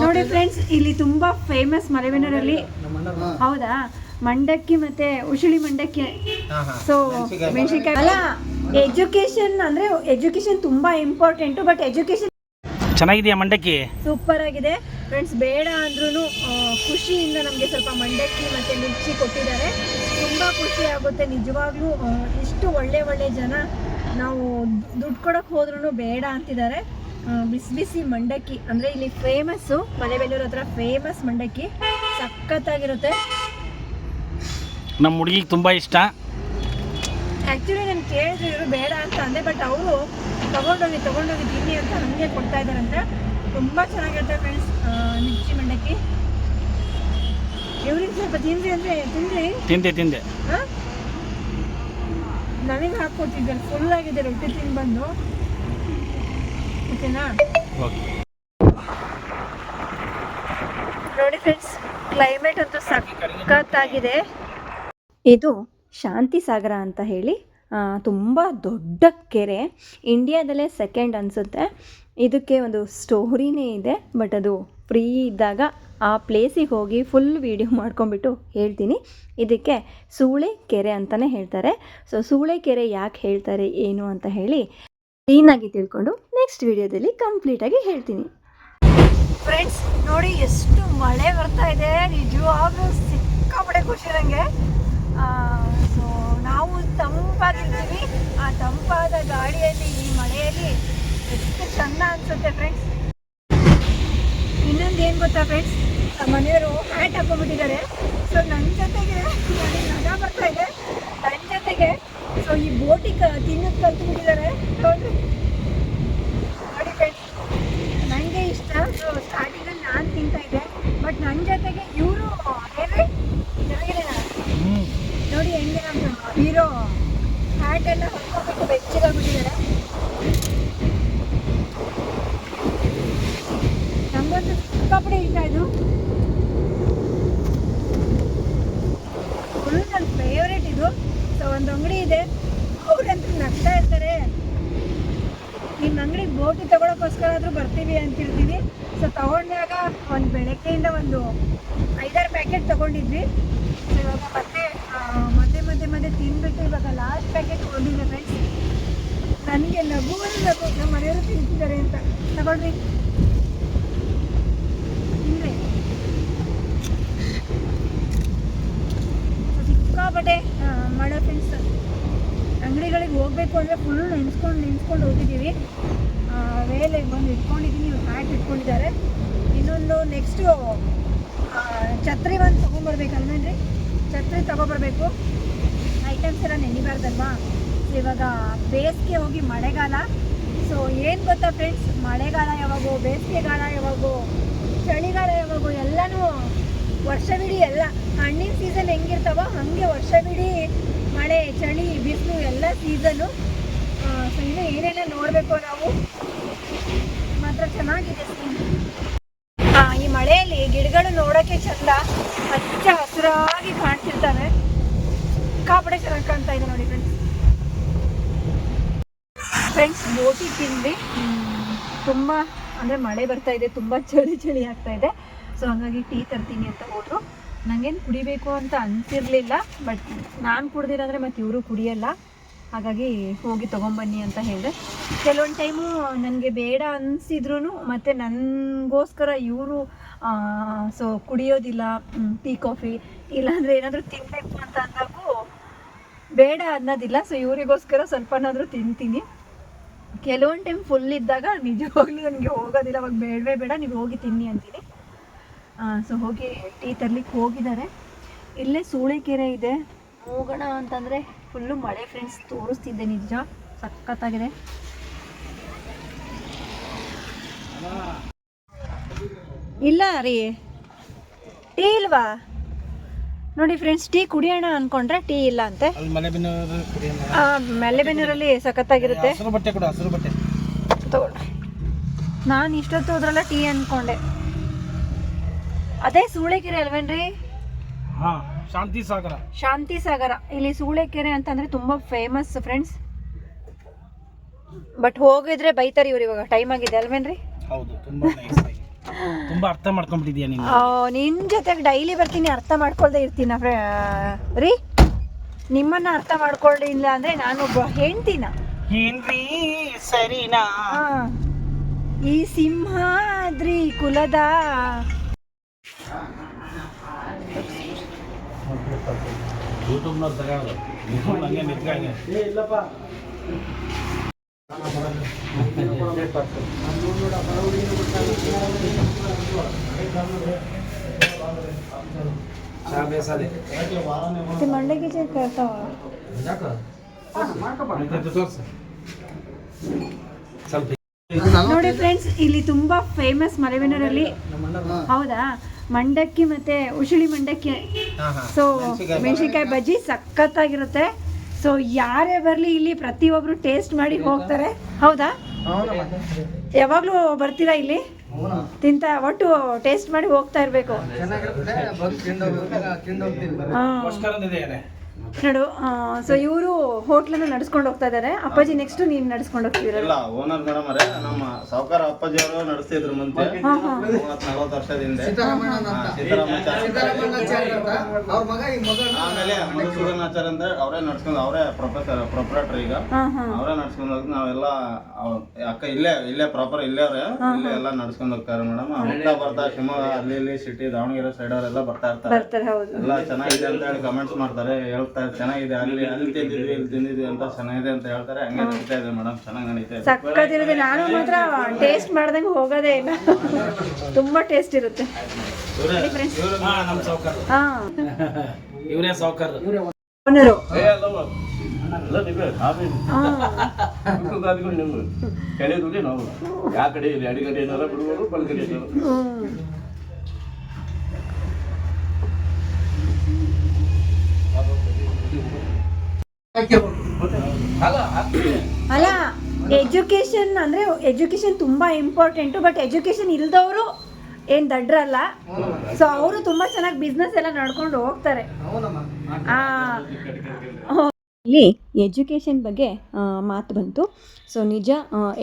ನೋಡಿ ಫ್ರೆಂಡ್ಸ್ ಇಲ್ಲಿ ತುಂಬಾ ಫೇಮಸ್ ಮಲೆಬೆನ್ನೂರಲ್ಲಿ ಹೌದಾ? ಮಂಡಕ್ಕಿ ಮತ್ತೆ ಉಸುಳಿ ಮಂಡಕ್ಕಿ. ಸೊ ಮೆಣಸಿನ್ಕಾಯಿ ಅಲ್ಲ ಎಜುಕೇಶನ್ ಅಂದ್ರೆ ಎಜುಕೇಶನ್ ತುಂಬಾ ಇಂಪಾರ್ಟೆಂಟ್ ಬಟ್ ಎಜುಕೇಶನ್ ಚೆನ್ನಾಗಿದೆಯಾ ಮಂಡಕ್ಕಿ? ಸೂಪರ್ ಆಗಿದೆ. ಫ್ರೆಂಡ್ಸ್ ಬೇಡ ಅಂದ್ರೂ ಖುಷಿಯಿಂದ ನಮಗೆ ಸ್ವಲ್ಪ ಮಂಡಕ್ಕಿ ಮತ್ತೆ ಮಿರ್ಚಿ ಕೊಟ್ಟಿದ್ದಾರೆ. ತುಂಬಾ ಖುಷಿ ಆಗುತ್ತೆ ನಿಜವಾಗ್ಲೂ ಇಷ್ಟು ಒಳ್ಳೆ ಒಳ್ಳೆ ಜನ ನಾವು ದುಡ್ಡು ಕೊಡಕ್ಕೆ ಹೋದ್ರೂ ಬೇಡ ಅಂತಿದ್ದಾರೆ. ಬಿಸಿ ಬಿಸಿ ಮಂಡಕ್ಕಿ. ಅಂದರೆ ಇಲ್ಲಿ ಫೇಮಸ್ಸು ಮಲೆಬೆಲ್ಲೂರು ಹತ್ರ ಫೇಮಸ್ ಮಂಡಕ್ಕಿ. ಸಖತ್ತಾಗಿರುತ್ತೆ. ನಮ್ಮ ಹುಡುಗಿಗೆ ತುಂಬ ಇಷ್ಟ. ಆ್ಯಕ್ಚುಲಿ ನಾನು ಕೇಳಿದ್ರು ಇವರು ಬೇಡ ಅಂತ ಅಂದೆ ಬಟ್ ಅವರು ತಗೊಂಡೋಗಿ ತಗೊಂಡೋಗಿ ತಿನ್ನಿ ಅಂತ ನನಗೆ ಕೊಡ್ತಾ ಇದ್ದಾರಂತೆ ತುಂಬ ಚೆನ್ನಾಗಿರುತ್ತೆ ಫ್ರೆಂಡ್ಸ್ ಮಿರ್ಚಿ ಮಂಡಕ್ಕಿ. ಇವ್ರಿಗೆ ಸ್ವಲ್ಪ ತಿಂದ್ರಿ ಅಂದರೆ ತಿಂದ್ರಿ ತಿಂದೆ ತಿಂದೆ. ಹಾಂ? ನನಗೆ ಹಾಕ್ಕೊಟ್ಟಿದ್ದಾರೆ ಫುಲ್ ಆಗಿದೆ ರೊಟ್ಟಿ ತಿಂದು ಬಂದು ನೋಡಿ ಫ್ರೆಂಡ್ಸ್ ಕ್ಲೈಮೇಟ್ ಅಂತೂ ಸಖತ್ತಾಗಿದೆ. ಇದು ಶಾಂತಿ ಸಾಗರ ಅಂತ ಹೇಳಿ ತುಂಬ ದೊಡ್ಡ ಕೆರೆ. ಇಂಡಿಯಾದಲ್ಲೇ ಸೆಕೆಂಡ್ ಅನಿಸುತ್ತೆ. ಇದಕ್ಕೆ ಒಂದು ಸ್ಟೋರಿನೇ ಇದೆ ಬಟ್ ಅದು ಫ್ರೀ ಇದ್ದಾಗ ಆ ಪ್ಲೇಸಿಗೆ ಹೋಗಿ ಫುಲ್ ವೀಡಿಯೋ ಮಾಡ್ಕೊಂಬಿಟ್ಟು ಹೇಳ್ತೀನಿ. ಇದಕ್ಕೆ ಸೂಳೆ ಕೆರೆ ಅಂತಲೇ ಹೇಳ್ತಾರೆ. ಸೊ ಸೂಳೆ ಕೆರೆ ಯಾಕೆ ಹೇಳ್ತಾರೆ, ಏನು ಅಂತ ಹೇಳಿ ಕ್ಲೀನಾಗಿ ತಿಳ್ಕೊಂಡು ನೆಕ್ಸ್ಟ್ ವಿಡಿಯೋದಲ್ಲಿ ಕಂಪ್ಲೀಟಾಗಿ ಹೇಳ್ತೀನಿ. ಫ್ರೆಂಡ್ಸ್ ನೋಡಿ ಎಷ್ಟು ಮಳೆ ಬರ್ತಾ ಇದೆ. ನಿಜವಾಗ್ಲೂ ಸಿಕ್ಕಾಪಟ್ಟೆ ಖುಷಿ ನನಗೆ ಸೊ ನಾವು ತಂಪಾಗಿರ್ತೀವಿ. ಆ ತಂಪಾದ ಗಾಳಿಯಲ್ಲಿ, ಈ ಮಳೆಯಲ್ಲಿ ಎಷ್ಟು ಚೆಂದ ಅನ್ಸುತ್ತೆ ಫ್ರೆಂಡ್ಸ್ ಇನ್ನೊಂದು ಏನು ಗೊತ್ತಾ ಫ್ರೆಂಡ್ಸ್ ಮನೆಯವರು ಹ್ಯಾಟ್ ಹಾಕೊಂಡ್ಬಿಟ್ಟಿದ್ದಾರೆ. ಸೊ ನನ್ನ ಜೊತೆಗೆ ನನಗೆ ನಗ ಬರ್ತಾ ಇದೆ. ನನ್ನ ಜೊತೆಗೆ ಸೊ ಈ ಬೋಟಿಗೆ ತಿನ್ನೋದು ಕಲ್ತ್ಬಿಟ್ಟಿದ್ದಾರೆ ನೋಡ್ರಿ ನೋಡಿ ಫ್ರೆಂಡ್ಸ್ ನನಗೆ ಇಷ್ಟ. ಸೊ ಸ್ಟಾರ್ಟಿಂಗಲ್ಲಿ ನಾನು ತಿಂತಾ ಇದ್ದೆ. ಬಟ್ ನನ್ನ ಜೊತೆಗೆ ಇವರು ಏನೇ ನೋಡಿ ಹೆಂಗೆ ನಮ್ಮ ಹೀರೋ ಹ್ಯಾಟ್ ಎಲ್ಲ ಹೊತ್ಕೊಂಡ್ಬಿಟ್ಟು ಬೆಚ್ಚಗಾಗ್ಬಿಟ್ಟಿದ್ದಾರೆ ನಮಗಂತೂ ಸಿಕ್ಕಾಪಡೆ ಇಷ್ಟ ಇದು. ಫುಲ್ ನನ್ನ ಫೇವ್ರೇಟ್ ಇದು. ಸೊ ಒಂದು ಅಂಗಡಿ ಇದೆ. ನಗ್ತಾ ಇರ್ತಾರೆ. ನಿಮ್ಮ ಅಂಗಡಿಗೆ ಬೋಟಿ ತಗೊಳಕ್ಕೋಸ್ಕರ ಆದರೂ ಬರ್ತೀವಿ ಅಂತಿರ್ತೀವಿ ಸೊ ತಗೊಂಡಾಗ ಒಂದು ಬೆಳಗ್ಗೆಯಿಂದ ಒಂದು ಐದಾರು ಪ್ಯಾಕೆಟ್ ತಗೊಂಡಿದ್ವಿ. ಸೊ ಇವಾಗ ಮತ್ತೆ ಮಧ್ಯೆ ಮಧ್ಯೆ ಮಧ್ಯೆ ತಿಂದ್ಬಿಟ್ಟು ಇವಾಗ ಲಾಸ್ಟ್ ಪ್ಯಾಕೆಟ್ ತಗೊಂಡಿದ್ದೆ ಫ್ರೆಂಡ್ಸ್ ನನಗೆ ಲಘು ಒಂದು ನಮ್ಮ ಮನೆಯವರು ತಿಂತಿದ್ದಾರೆ ಅಂತ. ತಗೊಳ್ರಿ ತಿನ್ರಿ ಸೊ ಸಿಕ್ಕಾಪಟ್ಟೆ ಆ, ಮಳೆ ಫ್ರೆಂಡ್ಸ್ ಅಂಗಡಿಗಳಿಗೆ ಹೋಗಬೇಕು ಅಂದರೆ ಫುಲ್ ನೆನ್ಸ್ಕೊಂಡು ಹೋಗಿದ್ದೀವಿ. ವೇಲೆ ಬಂದು ಇಟ್ಕೊಂಡಿದ್ದೀನಿ ಹ್ಯಾಟ್ ಇಟ್ಕೊಂಡಿದ್ದಾರೆ. ಇನ್ನೊಂದು ನೆಕ್ಸ್ಟು ಛತ್ರಿ ಒಂದು ತೊಗೊಂಬರ್ಬೇಕಲ್ವೇನ್ರಿ? ಛತ್ರಿ ತೊಗೊಬರ್ಬೇಕು. ಐಟಮ್ಸ್ ಎಲ್ಲ ನೆನಿಬಾರ್ದಲ್ವಾ? ಸೊ ಇವಾಗ ಬೇಸಿಗೆ ಹೋಗಿ ಮಳೆಗಾಲ. ಸೊ ಏನು ಗೊತ್ತಾ ಫ್ರೆಂಡ್ಸ್ ಮಳೆಗಾಲ ಯಾವಾಗೋ, ಬೇಸಿಗೆಗಾಲ ಯಾವಾಗೋ, ಚಳಿಗಾಲ ಯಾವಾಗೋ, ಎಲ್ಲನೂ ವರ್ಷವಿಡೀ ಎಲ್ಲ. ಹಣ್ಣಿನ ಸೀಸನ್ ಹೆಂಗಿರ್ತಾವೋ ಹಾಗೆ ವರ್ಷವಿಡೀ ಮಳೆ, ಚಳಿ, ಬಿಸಿಲು ಎಲ್ಲ ಸೀಸನು ಸೊ ಇನ್ನೂ ಏನೇನೋ ನೋಡಬೇಕು ನಾವು? ಮಾತ್ರ ಚೆನ್ನಾಗಿದೆ ಈ ಮಳೆಯಲ್ಲಿ ಗಿಡಗಳು ನೋಡೋಕ್ಕೆ ಚಂದ. ಹಚ್ಚ ಹಸಿರಾಗಿ ಕಾಣ್ತಿರ್ತವೆ. ಕಾಪಡೆ ಚೆನ್ನಾಗಿ ಕಾಣ್ತಾ ಇದೆ ನೋಡಿ ಫ್ರೆಂಡ್ಸ್ ಫ್ರೆಂಡ್ಸ್ ಬೋಟಿ ತಿಂದ್ವಿ. ತುಂಬ, ಅಂದರೆ ಮಳೆ ಬರ್ತಾ ಇದೆ, ತುಂಬ ಚಳಿ ಚಳಿ ಆಗ್ತಾ ಇದೆ. ಸೊ ಹಾಗಾಗಿ ಟೀ ತರ್ತೀನಿ ಅಂತ ಹೋದ್ರು. ನಂಗೇನ್ ಕುಡಿಬೇಕು ಅಂತ ಅನ್ಸಿರ್ಲಿಲ್ಲ ಬಟ್ ನಾನು ಕುಡ್ದಿರಂದ್ರೆ ಮತ್ತು ಇವರು ಕುಡಿಯಲ್ಲ. ಹಾಗಾಗಿ ಹೋಗಿ ತೊಗೊಂಬನ್ನಿ ಅಂತ ಹೇಳಿದೆ. ಕೆಲವೊಂದು ಟೈಮು ನನಗೆ ಬೇಡ ಅನಿಸಿದ್ರು ಮತ್ತು ನನಗೋಸ್ಕರ ಇವರು ಸೊ ಕುಡಿಯೋದಿಲ್ಲ ಟೀ, ಕಾಫಿ, ಇಲ್ಲಾಂದರೆ ಏನಾದರೂ ತಿನ್ನಬೇಕು ಅಂತ ಅಂದಾಗೂ ಬೇಡ ಅನ್ನೋದಿಲ್ಲ. ಸೊ ಇವರಿಗೋಸ್ಕರ ಸ್ವಲ್ಪನಾದರೂ ತಿಂತೀನಿ. ಕೆಲವೊಂದು ಟೈಮ್ ಫುಲ್ ಇದ್ದಾಗ ನಿಜವಾಗ್ಲೂ ನನಗೆ ಹೋಗೋದಿಲ್ಲ. ಅವಾಗ ಬೇಡವೇ ಬೇಡ ನೀವು ಹೋಗಿ ತಿನ್ನಿ ಅಂತೀನಿ. ಸೊ ಹೋಗಿ ಟೀ ತರ್ಲಿಕ್ಕೆ ಹೋಗಿದ್ದಾರೆ. ಇಲ್ಲೇ ಸೂಳೆಕೆರೆ ಇದೆ. ಹೋಗೋಣ ಅಂತಂದರೆ ಫುಲ್ಲು ಮಳೆ ಫ್ರೆಂಡ್ಸ್ ತೋರಿಸ್ತಿದ್ದೆ ನಿಜ. ಸಖತ್ತಾಗಿದೆ. ಇಲ್ಲ ರೀ. ಟೀ ಇಲ್ವಾ? ನೋಡಿ ಫ್ರೆಂಡ್ಸ್ ಟೀ ಕುಡಿಯೋಣ ಅನ್ಕೊಂಡ್ರೆ ಟೀ ಇಲ್ಲ ಅಂತೆ. ಮಲೆಬೆನ್ನೂರಲ್ಲಿ ಸಖತ್ತಾಗಿರುತ್ತೆ. ನಾನು ಇಷ್ಟೊತ್ತು ಹೋದ್ರಲ್ಲ ಟೀ ಅನ್ಕೊಂಡೆ. ಅದೇ ಸೂಳೆಕೆರೆ ಅಲ್ವೇನ್ರಿ? ಹಾ. ಶಾಂತಿ ಸಾಗರ. ಶಾಂತಿ ಸಾಗರ. ಇಲ್ಲಿ ಸೂಳೆಕೆರೆ ಅಂತಂದ್ರೆ ತುಂಬಾ ಫೇಮಸ್ ಫ್ರೆಂಡ್ಸ್ ಬಟ್ ಹೋಗಿದ್ರೆ ಬೈತಾರೆ ಇವ್ರು ಇವಾಗ. ಟೈಮ್ ಆಗಿದೆ ಅಲ್ವೇನ್ರಿ? ಹೌದು ತುಂಬಾ ನೈಸ್ ಆಗಿ. ತುಂಬಾ ಅರ್ಥ ಮಾಡ್ಕೊಂಡ್ಬಿಟ್ಟಿದ್ಯಾ ನೀನು? ನಿನ್ ಜೊತೆಗೆ ಡೈಲಿ ಬರ್ತೀನಿ ಅರ್ಥ ಮಾಡ್ಕೊಳ್ದೆ ಇರ್ತೀನ ರೀ? ನಿಮ್ಮನ್ನ ಅರ್ಥ ಮಾಡ್ಕೊಳ್ಳಿಲ್ಲ ಅಂದ್ರೆ ನಾನು ಒಬ್ಬ ಹೆಂಡ್ತಿನ. ಏನ್ರಿ? ಸರಿನಾ? ಈ ಸಿಂಹಾದ್ರಿ ಕುಲದ ಹಂಗೆ ನೋಡಿ ಫ್ರೆಂಡ್ಸ್ ಇಲ್ಲಿ ತುಂಬಾ ಫೇಮಸ್ ಮಲೆಬೆನ್ನೂರಲ್ಲಿ ಹೌದಾ? ಮಂಡಕ್ಕಿ ಮತ್ತೆ ಉಸುಳಿ ಮಂಡಕ್ಕಿ. ಸೊ ಮೆಣಸಿನ್ಕಾಯಿ ಬಜ್ಜಿ ಸಖತ್ತಾಗಿರುತ್ತೆ. ಸೊ ಯಾರೇ ಬರಲಿ ಇಲ್ಲಿ ಪ್ರತಿಯೊಬ್ರು ಟೇಸ್ಟ್ ಮಾಡಿ ಹೋಗ್ತಾರೆ. ಹೌದಾ? ಯಾವಾಗಲೂ ಬರ್ತೀರಾ ಇಲ್ಲಿ? ತಿಂತ ಒಟ್ಟು ಟೇಸ್ಟ್ ಮಾಡಿ ಹೋಗ್ತಾ ಇರಬೇಕು? ನೋಡು ಸೊ ಇವರು ಹೋಟ್ಲನ್ನ ನಡ್ಸ್ಕೊಂಡು ಹೋಗ್ತಾ ಇದ್ದಾರೆ ಅಪ್ಪಾಜಿ ನೆಕ್ಸ್ಟ್ ನೀನು ನಡ್ಸ್ಕೊಂಡು ಹೋಗ್ತೀರಾ ಇಲ್ಲ ಓನರ್ ಮೇಡಮ್ ಅವರೇ ನಮ್ಮ ಸಾವುಕಾರ ಅಪ್ಪಾಜಿ ಅವರು ನಡೆಸ್ತಿದ್ರು ಮುಂದೆ ಹಾ ಹಾ. ಮೂವತ್ ನಲವತ್ತು ವರ್ಷದಿಂದ ಮಧುಸೂದನ್ ಆಮೇಲೆ ಮಧುಸೂದನಾಚಾರ್ಯ ಅಂತ ಅವರೇ ನಡ್ಸ್ಕೊಂಡು ಅವರೇ ಪ್ರೊಫೆಸರ್ ಪ್ರೊಪ್ರೇಟರ್ ಈಗ. ಅವರೇ ನಡ್ಸ್ಕೊಂಡು ಹೋಗಿ ನಾವೆಲ್ಲ ಅಕ್ಕ ಇಲ್ಲೇ ಇಲ್ಲೇ ಪ್ರಾಪರ್ ಇಲ್ಲೇ ಅವ್ರೆ. ಇಲ್ಲೇ ಎಲ್ಲ ನಡ್ಸ್ಕೊಂಡು ಹೋಗ್ತಾರೆ ಮೇಡಮ್ ಹುಟ್ಟ ಬರ್ತಾ ಶಿವಮೊಗ್ಗ ಅಲ್ಲಿ ಇಲ್ಲಿ ಸಿಟಿ ದಾವಣಗೆರೆ ಸೈಡ್ ಅವರೆಲ್ಲ ಬರ್ತಾ ಇರ್ತಾರೆ. ಬರ್ತಾರೆ ಹೌದು. ಎಲ್ಲ ಚೆನ್ನಾಗಿದೆ ಅಂತ ಹೇಳಿ ಕಮೆಂಟ್ಸ್ ಮಾಡ್ತಾರೆ ಹೇಳ್ತಾರೆ ಚೆನ್ನಾಗಿದೆ ಅಲ್ಲಿ ಅಲ್ಲಿ ತಿಂದಿದ್ವಿ ಇಲ್ಲಿ ತಿಂದಿದ್ವಿ ಅಂತ ಚೆನ್ನಾಗಿದೆ ಅಂತ ಹೇಳ್ತಾರೆ. ಹಂಗೆ ನಡೀತಾ ಇದೆ ಮೇಡಮ್ ಚೆನ್ನಾಗಿ ನಡೀತಾ ಇದೆ. ಸಕ್ಕತ್ತಿರುತ್ತೆ ನಾನು ಮಾತ್ರ ಟೇಸ್ಟ್ ಮಾಡ್ದಂಗೆ ಹೋಗೋದೇ ಇಲ್ಲ. ತುಂಬಾ ಟೇಸ್ಟ್ ಇರುತ್ತೆ. ಇವರೇ ಸೌಕರ್ ಓನರು. ನಾವು. ಯಾವ ಕಡೆ ಇಲ್ಲಿ ಅಡಿಗಡೆ ಏನಾರ ಬಿಡ್ಬೋದು ಬಲಗಡೆ ಏನಾರ ಹ್ಮ್ ಅಲ್ಲ ಎಜುಕೇಶನ್ ಅಂದ್ರೆ ಎಜುಕೇಶನ್ ತುಂಬಾ ಇಂಪಾರ್ಟೆಂಟ್ ಬಟ್ ಎಜುಕೇಶನ್ ಇಲ್ದವರು ಏನ್ ದಡ್ರಲ್ಲ. ಸೊ ಅವರು ತುಂಬಾ ಚೆನ್ನಾಗಿ ಬಿಸ್ನೆಸ್ ಎಲ್ಲ ನಡ್ಕೊಂಡು ಹೋಗ್ತಾರೆ. ಆ, ಇಲ್ಲಿ ಎಜುಕೇಷನ್ ಬಗ್ಗೆ ಮಾತು ಬಂತು. ಸೊ ನಿಜ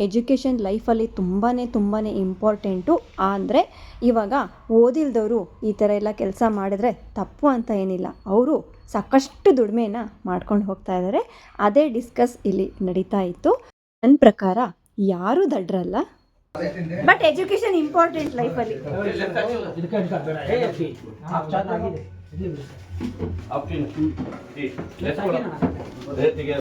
ಎಜುಕೇಷನ್ ಲೈಫಲ್ಲಿ ತುಂಬಾ ತುಂಬಾ ಇಂಪಾರ್ಟೆಂಟು. ಅಂದರೆ ಇವಾಗ ಓದಿಲ್ದವರು ಈ ಥರ ಎಲ್ಲ ಕೆಲಸ ಮಾಡಿದ್ರೆ ತಪ್ಪು ಅಂತ ಏನಿಲ್ಲ. ಅವರು ಸಾಕಷ್ಟು ದುಡಿಮೆನ ಮಾಡ್ಕೊಂಡು ಹೋಗ್ತಾ ಇದ್ದಾರೆ. ಅದೇ ಡಿಸ್ಕಸ್ ಇಲ್ಲಿ ನಡೀತಾ ಇತ್ತು. ನನ್ನ ಪ್ರಕಾರ ಯಾರೂ ದಡ್ರಲ್ಲ? ಬಟ್ ಎಜುಕೇಷನ್ ಇಂಪಾರ್ಟೆಂಟ್ ಲೈಫಲ್ಲಿ. ಅಪ್ಪಿನ ರೇಟಿಗೆ